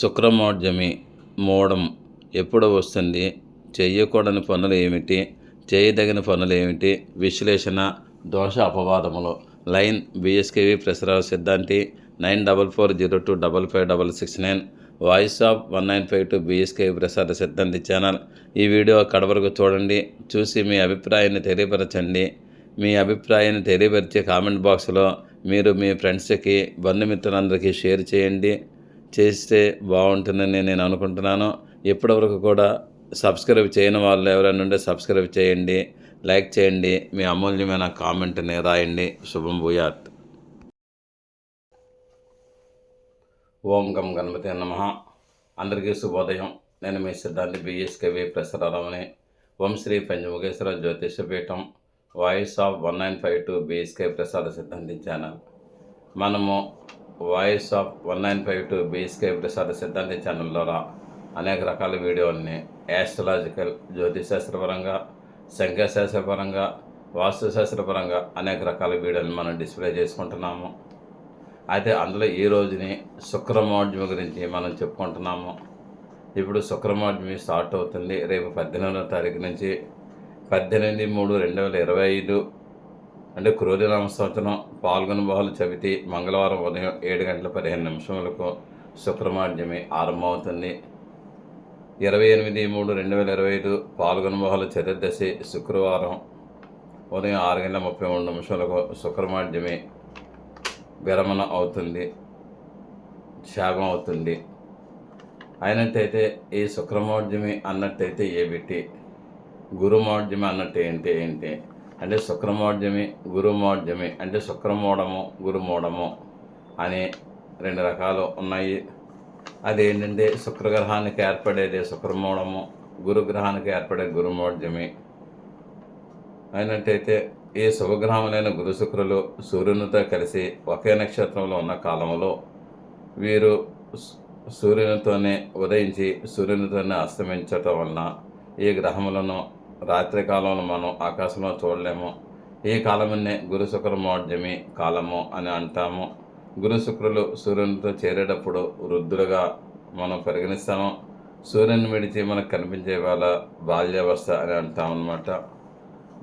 శుక్రమోడ్యమి మూడం ఎప్పుడు వస్తుంది? చేయకూడని పనులు ఏమిటి? చేయదగిన పనులు ఏమిటి? విశ్లేషణ దోష అపవాదములు. Line BSKV Prasarao Siddhanti nine double four zero two double five double six nine. Voice of one nine five two BSKV Prasada Siddhanti channel. ఈ వీడియో కడవరకు చూడండి. చూసి మీ అభిప్రాయాన్ని తెలియపరచండి. మీ అభిప్రాయాన్ని తెలియపరిచే కామెంట్ బాక్స్లో మీరు మీ ఫ్రెండ్స్కి బంధుమిత్రులందరికీ షేర్ చేయండి. చేస్తే బాగుంటుందని నేను అనుకుంటున్నాను. ఇప్పటివరకు కూడా సబ్స్క్రైబ్ చేయని వాళ్ళు ఎవరైనా ఉంటే సబ్స్క్రైబ్ చేయండి లైక్ చేయండి మీ అమూల్యమైన కామెంట్ని రాయండి. శుభం భూయాత్. ఓం గం గణపతి నమ. అందరికీ శుభోదయం. నేను మీ సిద్ధాంతి BSKV ప్రసరారామని. Om Shri Panchamukheshwara Jyotisha Peetham voice of one nine five two BSK Prasada Siddhanti channel. మనము voice of one nine five two BSK Prasada Siddhanti channel ద్వారా అనేక రకాల వీడియోల్ని యాస్ట్రలాజికల్ జ్యోతిశాస్త్రపరంగా సంఖ్యాశాస్త్రపరంగా వాస్తుశాస్త్రపరంగా అనేక రకాల వీడియోలు మనం డిస్ప్లే చేసుకుంటున్నాము. అయితే అందులో ఈ రోజుని శుక్రమోడ్యమి గురించి మనం చెప్పుకుంటున్నాము. ఇప్పుడు శుక్రమోడ్యమి స్టార్ట్ అవుతుంది రేపు పద్దెనిమిదవ తారీఖు నుంచి. పద్దెనిమిది మూడు రెండు వేల ఇరవై ఐదు అంటే క్రోధినామ సంవత్సరం పాల్గొన బహుళ చవితి మంగళవారం ఉదయం ఏడు గంటల పదిహేను నిమిషములకు శుక్రమాడ్యమి ఆరంభమవుతుంది. ఇరవై ఎనిమిది మూడు రెండు వేల ఇరవై ఐదు పాల్గొన బహుళ చతుర్దశి శుక్రవారం ఉదయం ఆరు గంటల ముప్పై మూడు నిమిషాలకు శుక్రమాధ్యమి విరమణ అవుతుంది శాగం అవుతుంది. అయినట్టయితే ఈ శుక్రమోడ్యమి అన్నట్టయితే ఏమిటి? గురుమోడ్యమి అన్నట్టు ఏంటి? ఏంటి? అంటే శుక్రమోడ్యమి గురుమోడ్యమి అంటే శుక్రమూఢము గురుమూఢము అని రెండు రకాలు ఉన్నాయి. అదేంటంటే శుక్రగ్రహానికి ఏర్పడేది శుక్రమూఢము గురుగ్రహానికి ఏర్పడే గురుమోడ్యమి అయినట్టయితే ఈ శుభగ్రహములైన గురు శుక్రులు సూర్యునితో కలిసి ఒకే నక్షత్రంలో ఉన్న కాలంలో వీరు సూర్యునితోనే ఉదయించి సూర్యునితోనే అస్తమించటం వలన ఈ గ్రహములను రాత్రి కాలంలో మనం ఆకాశంలో చూడలేము. ఈ కాలమునే గురు మోడ్యమి కాలము అని అంటాము. గురు శుక్రులు సూర్యునితో చేరేటప్పుడు వృద్ధులుగా మనం పరిగణిస్తాము. సూర్యుని విడిచి మనకు కనిపించే వాళ్ళ బాల్యావస్థ అని అంటాం అనమాట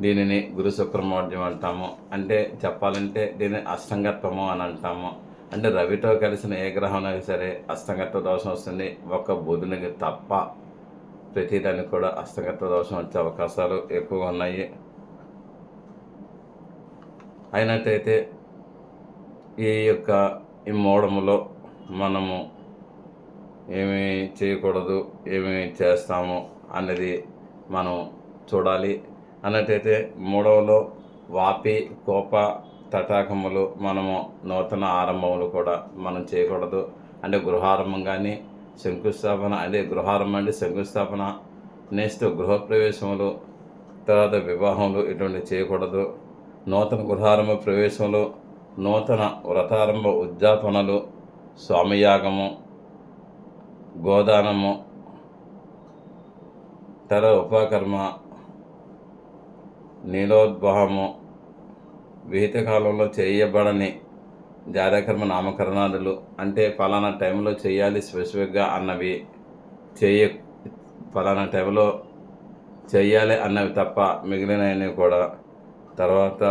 దీనిని గురు శుక్రమోడ్యం అంటాము. అంటే చెప్పాలంటే దీన్ని అష్టంగత్వము అని అంటాము. అంటే రవితో కలిసిన ఏ గ్రహం అయినా సరే అష్టంగత్వ దోషం వస్తుంది. ఒక బుధునికి తప్ప ప్రతిదానికి కూడా అస్తగత దోషం వచ్చే అవకాశాలు ఎక్కువగా ఉన్నాయి. అయినట్టయితే ఈ యొక్క ఈ మోడములో మనము ఏమి చేయకూడదు ఏమి చేస్తాము అన్నది మనం చూడాలి. అన్నట్టయితే మూడవలో వాపి కోప తటాకములు మనము నూతన ఆరంభములు కూడా మనం చేయకూడదు. అంటే గృహారంభం కానీ శంకుస్థాపన అదే గృహారం అంటే శంకుస్థాపన నెక్స్ట్ గృహప్రవేశములు తర్వాత వివాహములు ఇటువంటి చేయకూడదు. నూతన గృహారంభ ప్రవేశములు నూతన వ్రతారంభ ఉద్యాపనలు స్వామియాగము గోదానము తర ఉపకర్మ నీలోద్భావము విహిత కాలంలో చేయబడని జాతకర్మ నామకరణాలు అంటే ఫలానా టైంలో చేయాలి స్పెసిఫిక్గా అన్నవి చేయ ఫలానా టైంలో చేయాలి అన్నవి తప్ప మిగిలినవి కూడా. తర్వాత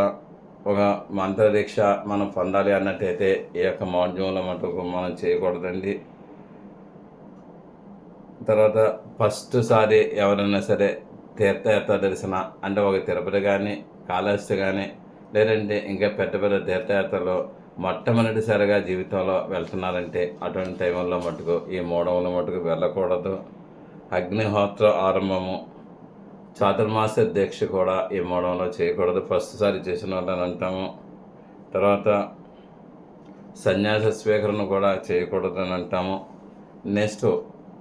ఒక మంత్రదీక్ష మనం పొందాలి అన్నట్టయితే ఈ యొక్క మౌఢ్యంలో మటుకు మనం చేయకూడదండి. తర్వాత ఫస్ట్ సారి ఎవరైనా సరే తీర్థయాత్ర దర్శన అంటే ఒక తిరుపతి కానీ కాళహస్తి కానీ లేదంటే ఇంకా పెద్ద పెద్ద తీర్థయాత్రలో మొట్టమొదటిసారిగా జీవితంలో వెళ్తున్నారంటే అటువంటి టైంలో మటుకు ఈ మూడవల మటుకు వెళ్ళకూడదు. అగ్నిహోత్ర ఆరంభము. చాతుర్మాస దీక్ష కూడా ఈ మూడంలో చేయకూడదు. ఫస్ట్ సారి చేసిన వాళ్ళని అంటాము. తర్వాత సన్యాస స్వీకరణ కూడా చేయకూడదు అని అంటాము. నెక్స్ట్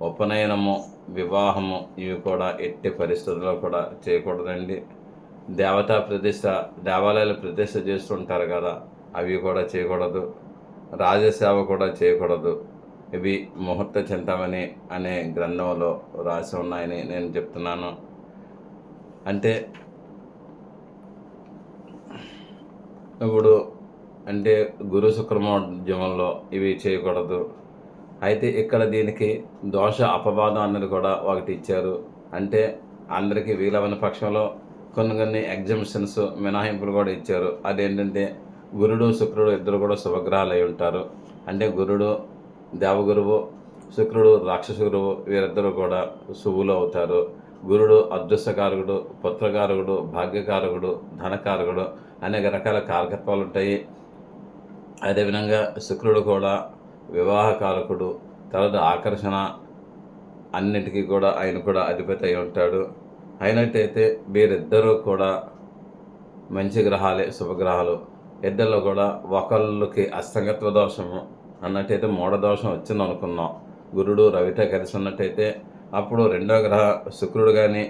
ఉపనయనము వివాహము ఇవి కూడా ఎట్టి పరిస్థితుల్లో కూడా చేయకూడదండి. దేవతా ప్రతిష్ట దేవాలయాలు ప్రతిష్ట చేస్తుంటారు కదా అవి కూడా చేయకూడదు. రాజసేవ కూడా చేయకూడదు. ఇవి ముహూర్త చింతమని అనే గ్రంథంలో రాసి ఉన్నాయని నేను చెప్తున్నాను. అంటే ఇప్పుడు అంటే గురు శుక్రమోద్యమంలో ఇవి చేయకూడదు. అయితే ఇక్కడ దీనికి దోష అపవాదం అన్నది కూడా ఒకటి ఇచ్చారు. అంటే అందరికీ వీలవని పక్షంలో కొన్ని కొన్ని ఎగ్జిబిషన్స్ మినహాయింపులు కూడా ఇచ్చారు. అదేంటంటే గురుడు శుక్రుడు ఇద్దరు కూడా శుభగ్రహాలు అయి ఉంటారు. అంటే గురుడు దేవగురువు శుక్రుడు రాక్షస గురువు వీరిద్దరూ కూడా శుభులు అవుతారు. గురుడు అదృష్టకారకుడు పుత్రకారకుడు భాగ్యకారకుడు ధనకారకుడు అనేక రకాల కారకత్వాలు ఉంటాయి. అదేవిధంగా శుక్రుడు కూడా వివాహకారకుడు తర్వాత ఆకర్షణ అన్నిటికీ కూడా ఆయన కూడా అధిపతి అయి ఉంటాడు. అయినట్టయితే వీరిద్దరూ కూడా మంచి గ్రహాలే శుభగ్రహాలు. ఇద్దరిలో కూడా ఒకళ్ళకి అస్తంగత్వ దోషము అన్నట్టయితే మూఢదోషం వచ్చింది అనుకున్నాం గురుడు రవితో కలిసి ఉన్నట్టయితే అప్పుడు రెండో గ్రహ శుక్రుడు కానీ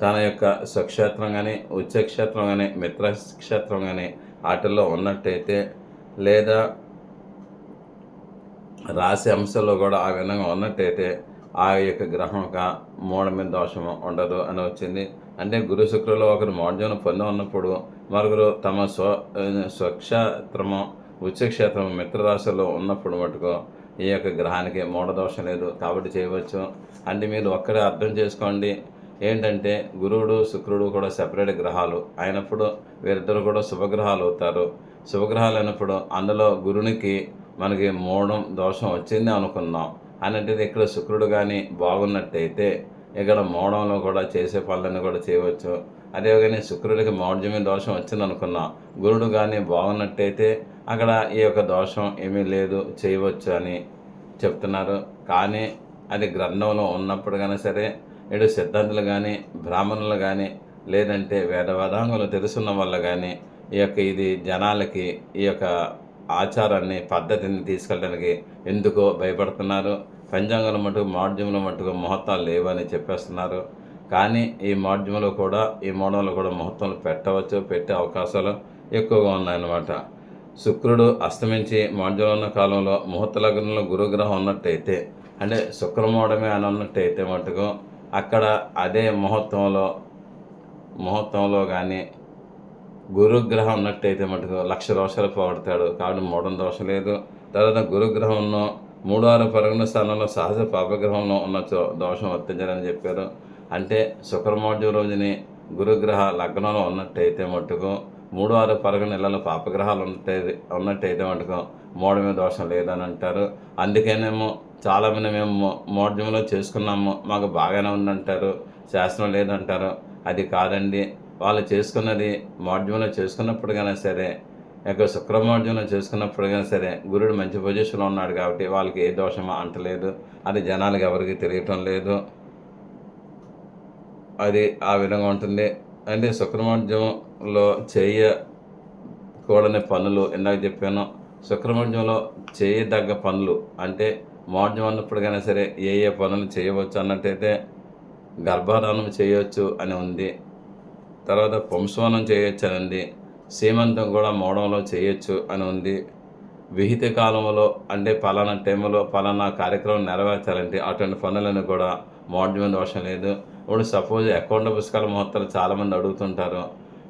తన యొక్క స్వక్షేత్రం కానీ ఉచ్చక్షేత్రం కానీ మిత్రక్షేత్రం కానీ వాటిల్లో ఉన్నట్టయితే లేదా రాశి అంశంలో కూడా ఆ విధంగా ఉన్నట్టయితే ఆ యొక్క గ్రహం యొక్క మూఢమైన దోషము ఉండదు అని వచ్చింది. అంటే గురు శుక్రులు ఒకరు మోడ్జను పొంది ఉన్నప్పుడు మరొకరు తమ స్వ స్వక్షేత్రము ఉచ్చక్షేత్రం మిత్రరాశుల్లో ఉన్నప్పుడు మటుకు ఈ యొక్క గ్రహానికి మూఢదోషం లేదు. కాబట్టి చేయవచ్చు. అంటే మీరు ఒక్కడే అర్థం చేసుకోండి. ఏంటంటే గురువుడు శుక్రుడు కూడా సెపరేట్ గ్రహాలు. అయినప్పుడు వీరిద్దరు కూడా శుభగ్రహాలు అవుతారు. శుభగ్రహాలు అయినప్పుడు అందులో గురునికి మనకి మూఢం దోషం వచ్చింది అనుకుందాం. అన్నట్టు ఇక్కడ శుక్రుడు కానీ బాగున్నట్టయితే ఇక్కడ మోడంలో కూడా చేసే పనులను కూడా చేయవచ్చు. అదే కానీ శుక్రుడికి మౌఢ్యమే దోషం వచ్చిందనుకున్నా గురుడు కానీ బాగున్నట్టయితే అక్కడ ఈ యొక్క దోషం ఏమీ లేదు చేయవచ్చు అని చెప్తున్నారు. కానీ అది గ్రంథంలో ఉన్నప్పుడు కానీ సరే ఇటు సిద్ధాంతులు కానీ బ్రాహ్మణులు కానీ లేదంటే వేద వేదాంగులు తెలుసున్న వల్ల కానీ ఈ యొక్క ఇది జనాలకి ఈ యొక్క ఆచారాన్ని పద్ధతిని తీసుకెళ్ళడానికి ఎందుకో భయపడుతున్నారు. పంచాంగం మటుకు మాధ్యమంలో మటుకు ముహూర్తాలు లేవని చెప్పేస్తున్నారు. కానీ ఈ మాధ్యమంలో కూడా ఈ మోడంలో కూడా ముహూర్తాలు పెట్టవచ్చు పెట్టే అవకాశాలు ఎక్కువగా ఉన్నాయన్నమాట. శుక్రుడు అస్తమించి మాధ్యమంలో ఉన్న కాలంలో ముహూర్త లగ్నంలో గురుగ్రహం ఉన్నట్టయితే అంటే శుక్రమోడమే అని ఉన్నట్టయితే మటుకు అక్కడ అదే ముహూర్తంలో ముహూర్తంలో కానీ గురుగ్రహం ఉన్నట్టయితే మటుకు లక్ష దోషాలు పోగొడతాడు. కాబట్టి మూడం దోషం లేదు. తర్వాత గురుగ్రహంలో మూడు ఆరు పరగణ స్థానంలో సహజ పాపగ్రహంలో ఉన్న చో- దోషం వర్తించాలని చెప్పారు. అంటే శుక్రమోడ్యం రోజుని గురుగ్రహ లగ్నంలో ఉన్నట్టయితే మటుకు మూడు ఆరు పరగణ నెలల పాపగ్రహాలు ఉన్నట్టయితే ఉన్నట్టయితే మటుకు మోడమే దోషం లేదని అంటారు. అందుకేనేమో చాలామంది మేము మోడ్యంలో చేసుకున్నాము మాకు బాగానే ఉందంటారు శాస్త్రం లేదంటారు. అది కాదండి వాళ్ళు చేసుకున్నది మోడ్యంలో కానీ సరే ఇంకా శుక్రమార్జనం చేసుకున్నప్పుడు చేసుకున్నప్పటికైనా సరే గురుడు మంచి పొజిషన్లో ఉన్నాడు కాబట్టి వాళ్ళకి ఏ దోషమో అంటలేదు. అది జనాలకు ఎవరికి తెలియటం లేదు. అది ఆ విధంగా ఉంటుంది. అంటే శుక్రమోర్జంలో చేయకూడని పనులు ఇందాక చెప్పాను. శుక్రమోర్జంలో చేయదగ్గ పనులు అంటే మోర్జం అన్నప్పటికైనా సరే ఏ ఏ పనులు చేయవచ్చు అన్నట్టయితే గర్భధానం చేయవచ్చు అని ఉంది. తర్వాత పుంసవనం చేయొచ్చు అని ఉంది. సీమంతం కూడా మోడంలో చేయొచ్చు అని ఉంది. విహిత కాలంలో అంటే పలానా టైంలో పలానా కార్యక్రమం నెరవేర్చాలంటే అటువంటి పనులను కూడా మోడ్యం దోషం లేదు. ఇప్పుడు సపోజ్ అకౌంట్ పుస్తకాల ముహూర్తాలు చాలామంది అడుగుతుంటారు.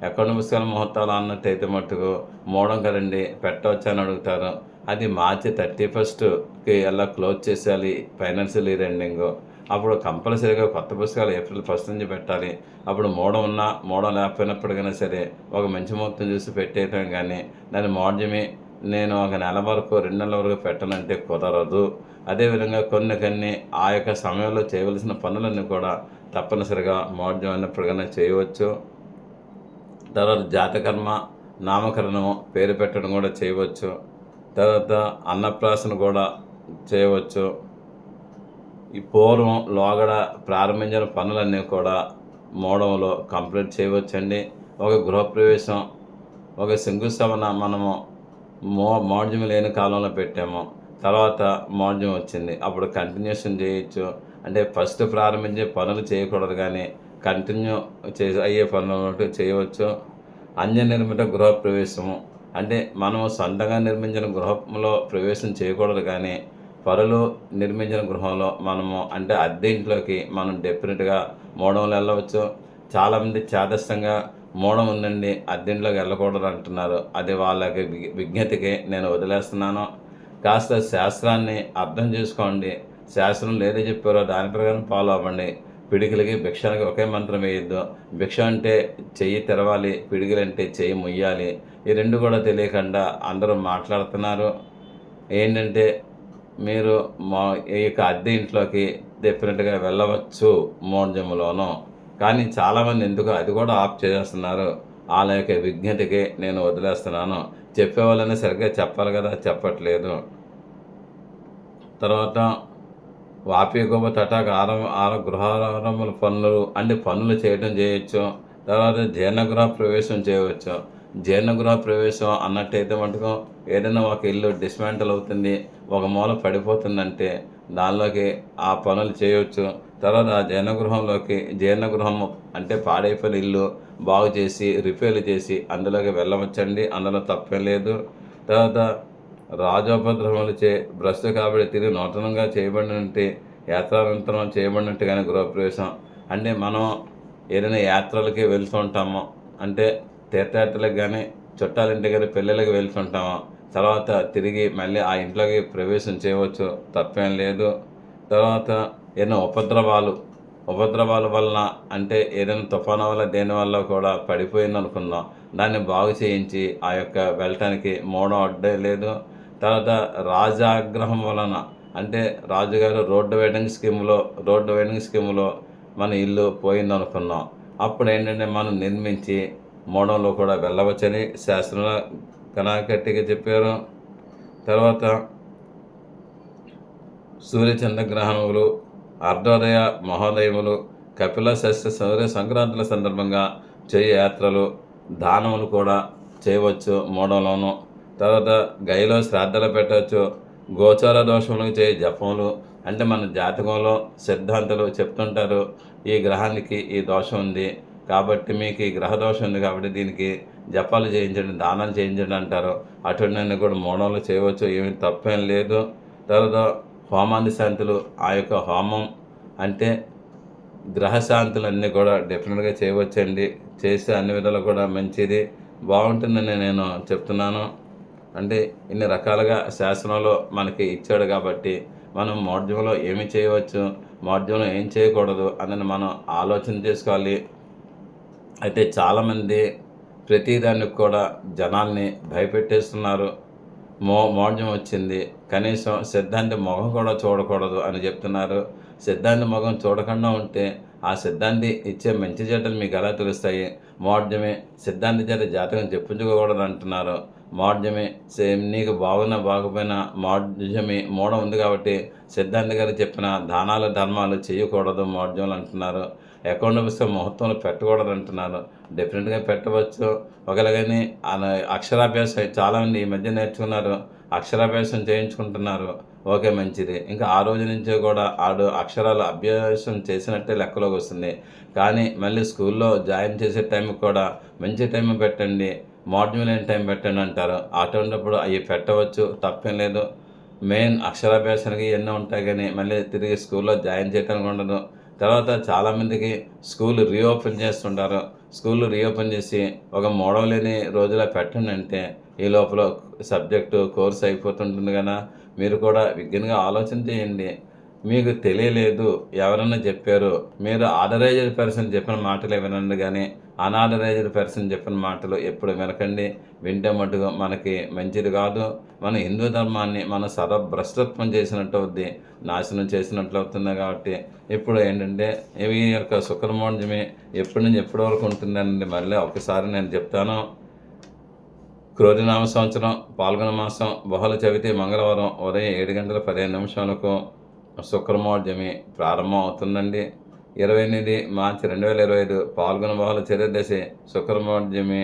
అకౌంట్ పుస్తకాల ముహూర్తాలు అన్నట్టయితే మట్టుకు మోడం కదండి పెట్టవచ్చు అని అడుగుతారు. అది మార్చి థర్టీ ఫస్ట్కి ఎలా క్లోజ్ చేసేయాలి? Financial year ending. అప్పుడు కంపల్సరీగా కొత్త పుస్తకాలు ఏప్రిల్ ఫస్ట్ నుంచి పెట్టాలి. అప్పుడు మోడం ఉన్నా మోడం లేకపోయినప్పటికైనా సరే ఒక మంచి మొత్తం చూసి పెట్టేయటం కానీ దాని మోడ్యమే నేను ఒక నెల వరకు రెండు నెలల వరకు పెట్టనంటే కుదరదు. అదేవిధంగా కొన్ని కొన్ని ఆ యొక్క సమయంలో చేయవలసిన పనులన్నీ కూడా తప్పనిసరిగా మోడ్యం అయినప్పటికైనా చేయవచ్చు. తర్వాత జాతకర్మ నామకరణం పేరు పెట్టడం కూడా చేయవచ్చు. తర్వాత అన్నప్రాసన కూడా చేయవచ్చు. ఈ పూర్వం లోగడ ప్రారంభించిన పనులన్నీ కూడా మోడంలో కంప్లీట్ చేయవచ్చండి. ఒక గృహప్రవేశం ఒక శంకుస్థాపన మనము మో మోడ్యం లేని కాలంలో పెట్టాము. తర్వాత మోడ్యం వచ్చింది. అప్పుడు కంటిన్యూషన్ చేయొచ్చు. అంటే ఫస్ట్ ప్రారంభించే పనులు చేయకూడదు కానీ కంటిన్యూ చే అయ్యే పనులు చేయవచ్చు. అన్య నిర్మిత గృహ ప్రవేశము అంటే మనము సొంతంగా నిర్మించిన గృహంలో ప్రవేశం చేయకూడదు కానీ పరులు నిర్మించిన గృహంలో మనము అంటే అద్దె ఇంట్లోకి మనం డెఫినెట్గా మూడంలో వెళ్ళవచ్చు. చాలామంది చేదస్తంగా మూడం ఉందండి అద్దెంట్లోకి వెళ్ళకూడదు అంటున్నారు. అది వాళ్ళకి విజ్ఞతకి నేను వదిలేస్తున్నాను. కాస్త శాస్త్రాన్ని అర్థం చేసుకోండి. శాస్త్రం లేదే చెప్పారో దాని ప్రకారం ఫాలో అవ్వండి. పిడికిలకి భిక్షానికి ఒకే మంత్రం వేయొద్దు. భిక్ష అంటే చెయ్యి తెరవాలి పిడికిలు అంటే చెయ్యి ముయ్యాలి. ఈ రెండు కూడా తెలియకుండా అందరూ మాట్లాడుతున్నారు. ఏంటంటే మీరు మా ఈ యొక్క అద్దె ఇంట్లోకి డెఫినెట్గా వెళ్ళవచ్చు మోడ్జములోనూ కానీ చాలామంది ఎందుకు అది కూడా ఆఫ్ చేస్తున్నారు వాళ్ళ యొక్క విజ్ఞతకి నేను వదిలేస్తున్నాను. చెప్పేవాళ్ళని సరిగ్గా చెప్పాలి కదా చెప్పట్లేదు. తర్వాత వాపిగోప తటాక ఆరం ఆర గృహారంభముల పనులు అంటే పనులు చేయడం చేయొచ్చు. తర్వాత జీర్ణగృహ ప్రవేశం చేయవచ్చు. జీర్ణగృహ ప్రవేశం అన్నట్టయితే మటుకు ఏదైనా ఒక ఇల్లు డిస్మాంటల్ అవుతుంది ఒక మూల పడిపోతుందంటే దానిలోకి ఆ పనులు చేయవచ్చు తర్వాత ఆ జీర్ణగృహంలోకి జీర్ణగృహం అంటే పాడైపోయిన ఇల్లు బాగు చేసి రిపేర్లు చేసి అందులోకి వెళ్ళవచ్చండి. అందులో తప్పేం లేదు. తర్వాత రాజోపద్రవములు చే భ్రష్టు కాబట్టి తిరిగి నూతనంగా చేయబడినట్టు యాత్రానంతరం చేయబడినట్టుగానే గృహప్రవేశం. అంటే మనం ఏదైనా యాత్రలకి వెళ్తూ ఉంటాము. అంటే తీర్థయాత్రలకు కానీ చుట్టాలింటి కానీ పెళ్ళిళ్ళకి వెళ్తుంటాము తర్వాత తిరిగి మళ్ళీ ఆ ఇంట్లోకి ప్రవేశం చేయవచ్చు. తప్పేం లేదు. తర్వాత ఎన్నో ఉపద్రవాలు. ఉపద్రవాల వలన అంటే ఏదైనా తుఫాను వల్ల దేని వల్ల కూడా పడిపోయింది అనుకుందాం దాన్ని బాగు చేయించి ఆ యొక్క వెళ్ళటానికి మూడో అడ్డే లేదు. తర్వాత రాజాగ్రహం వలన అంటే రాజుగారు రోడ్డు వెడ్డింగ్ స్కీమ్లో రోడ్డు వెడ్డింగ్ స్కీమ్లో మన ఇల్లు పోయింది అనుకున్నాం అప్పుడు ఏంటంటే మనం నిర్మించి మోడంలో కూడా వెళ్ళవచ్చని శాస్త్రంలో కనాకట్టిగా చెప్పారు. తర్వాత సూర్యచంద్రగ్రహణములు అర్ధోదయ మహోదయములు కపిల షష్ఠ సౌర్య సంక్రాంతుల సందర్భంగా చేయ యాత్రలు దానములు కూడా చేయవచ్చు మూడంలోను తర్వాత గైలో శ్రాద్ధలు పెట్టవచ్చు. గోచార దోషములు చేయ జపములు. అంటే మన జాతకంలో సిద్ధాంతాలు చెప్తుంటారు ఈ గ్రహానికి ఈ దోషం ఉంది. కాబట్టి మీకు ఈ గ్రహదోషం ఉంది కాబట్టి దీనికి జపాలు చేయించండి దానాలు చేయించండి అంటారు. అటువంటి కూడా మూడంలో చేయవచ్చు ఏమీ తప్పేం లేదు. తర్వాత హోమాది శాంతులు ఆ యొక్క హోమం అంటే గ్రహశాంతులు అన్నీ కూడా డెఫినెట్గా చేయవచ్చండి. చేస్తే అన్ని విధాలు కూడా మంచిది. బాగుంటుందని నేను చెప్తున్నాను. అంటే ఇన్ని రకాలుగా శాసనంలో మనకి ఇచ్చాడు కాబట్టి మనం మోడ్యంలో ఏమి చేయవచ్చు మోడ్యంలో ఏం చేయకూడదు అని మనం ఆలోచన చేసుకోవాలి. అయితే చాలామంది ప్రతిదానికి కూడా జనాల్ని భయపెట్టేస్తున్నారు. మో మోడ్యం వచ్చింది. కనీసం సిద్ధాంతి మొహం కూడా చూడకూడదు అని చెప్తున్నారు. సిద్ధాంతి మొహం చూడకుండా ఉంటే ఆ సిద్ధాంతి ఇచ్చే మంచి చెడ్డలు మీకు ఎలా తెలుస్తాయి? మోడ్యమే సిద్ధాంతి చేత జాతకం చెప్పించుకోకూడదు అంటున్నారు. మోడ్యమే సేమ్ నీకు బాగున్నా బాగుపోయినా మోడ్యమే మూడ ఉంది కాబట్టి సిద్ధాంతి గారు చెప్పిన దానాలు ధర్మాలు చేయకూడదు మోడ్యములు అంటున్నారు. అకౌంట్ పుస్తకం ముహూర్తంలో పెట్టకూడదు అంటున్నారు. డెఫినెట్గా పెట్టవచ్చు. ఒకవేళ కానీ అక్షరాభ్యాసం చాలామంది ఈ మధ్య నేర్చుకున్నారు. అక్షరాభ్యాసం చేయించుకుంటున్నారు. ఓకే మంచిది. ఇంకా ఆ రోజు నుంచే కూడా ఆడు అక్షరాలు అభ్యాసం చేసినట్టే లెక్కలోకి వస్తుంది. కానీ మళ్ళీ స్కూల్లో జాయిన్ చేసే టైంకి కూడా మంచి టైం పెట్టండి. మాడ్యూల్ టైం పెట్టండి అంటారు. అటువంటిప్పుడు అవి పెట్టవచ్చు. తప్పేం లేదు. మెయిన్ అక్షరాభ్యాసానికి ఎన్నో ఉంటాయి కానీ మళ్ళీ తిరిగి స్కూల్లో జాయిన్ చేయడానికి ఉండదు. తర్వాత చాలామందికి స్కూల్ రీఓపెన్ చేస్తుంటారు. స్కూల్ రీఓపెన్ చేసి ఒక మోడల్ లేని రోజులా పెట్టండి అంటే ఈ లోపల సబ్జెక్టు కోర్స్ అయిపోతుంటుంది కదా. మీరు కూడా విజ్ఞానంగా ఆలోచన చేయండి. మీకు తెలియలేదు ఎవరన్నా చెప్పారు. మీరు ఆథరైజ్డ్ పర్సన్ చెప్పిన మాటలే వినండి కానీ అనాథరైజ్డ్ పర్సన్ చెప్పిన మాటలు ఎప్పుడు వినకండి. వింటే మటుగా మనకి మంచిది కాదు. మన హిందూ ధర్మాన్ని మన సర్వభ్రష్టత్వం చేసినట్టు అవుద్ది. నాశనం చేసినట్లు అవుతుంది కాబట్టి ఇప్పుడు ఏంటంటే ఈ యొక్క శుక్రమోంజమి ఎప్పటి నుంచి ఎప్పటి వరకు ఉంటుందండి మళ్ళీ ఒకసారి నేను చెప్తాను. క్రోధినామ సంవత్సరం పాల్గొన మాసం బహుళ చవితి మంగళవారం ఉదయం ఏడు గంటల పదిహేను నిమిషాలకు శుక్రమోద్యమి ప్రారంభం అవుతుందండి. ఇరవై ఎనిమిది మార్చి రెండు వేల ఇరవై ఐదు పాల్గొన బహుళ చతుర్దశి శుక్రమోద్యమి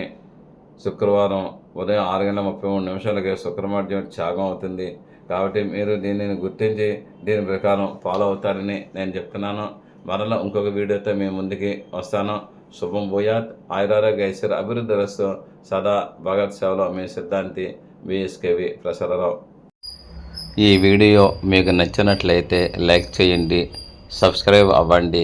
శుక్రవారం ఉదయం ఆరు గంటల ముప్పై మూడు నిమిషాలకి శుక్రమోద్యమి త్యాగం అవుతుంది. కాబట్టి మీరు దీనిని గుర్తించి దీని ప్రకారం ఫాలో అవుతారని నేను చెప్తున్నాను. మరలా ఇంకొక వీడియోతో మేము ముందుకి వస్తాను. శుభం భూయాత్. ఆయురారోగ్య ఐశ్వర్య అభివృద్ధి రస్తు. సదా భగత్ సేవలో మీ సిద్ధాంతి బిఎస్కేవి ప్రసరరావు ఈ వీడియో మీకు నచ్చినట్లయితే లైక్ చేయండి సబ్స్క్రైబ్ అవ్వండి.